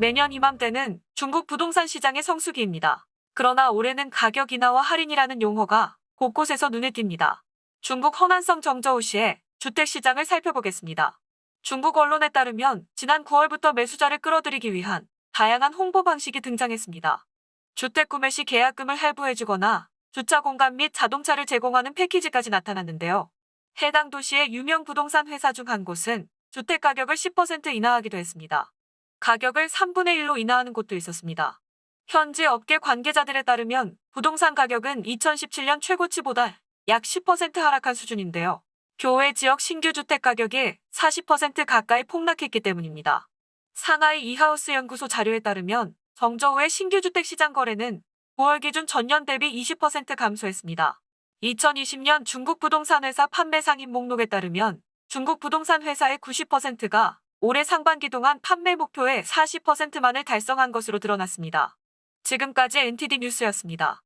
매년 이맘때는 중국 부동산 시장의 성수기입니다. 그러나 올해는 가격 인하와 할인이라는 용어가 곳곳에서 눈에 띕니다. 중국 허난성 정저우시의 주택시장을 살펴보겠습니다. 중국 언론에 따르면 지난 9월부터 매수자를 끌어들이기 위한 다양한 홍보 방식이 등장했습니다. 주택 구매 시 계약금을 할부해주거나 주차 공간 및 자동차를 제공하는 패키지까지 나타났는데요. 해당 도시의 유명 부동산 회사 중 한 곳은 주택 가격을 10% 인하하기도 했습니다. 가격을 3분의 1로 인하하는 곳도 있었습니다. 현지 업계 관계자들에 따르면 부동산 가격은 2017년 최고치보다 약 10% 하락한 수준인데요. 교외 지역 신규 주택 가격이 40% 가까이 폭락했기 때문입니다. 상하이 이하우스 연구소 자료에 따르면 정저우의 신규 주택 시장 거래는 9월 기준 전년 대비 20% 감소했습니다. 2020년 중국 부동산 회사 판매 상인 목록에 따르면 중국 부동산 회사의 90%가 올해 상반기 동안 판매 목표의 40%만을 달성한 것으로 드러났습니다. 지금까지 NTD 뉴스였습니다.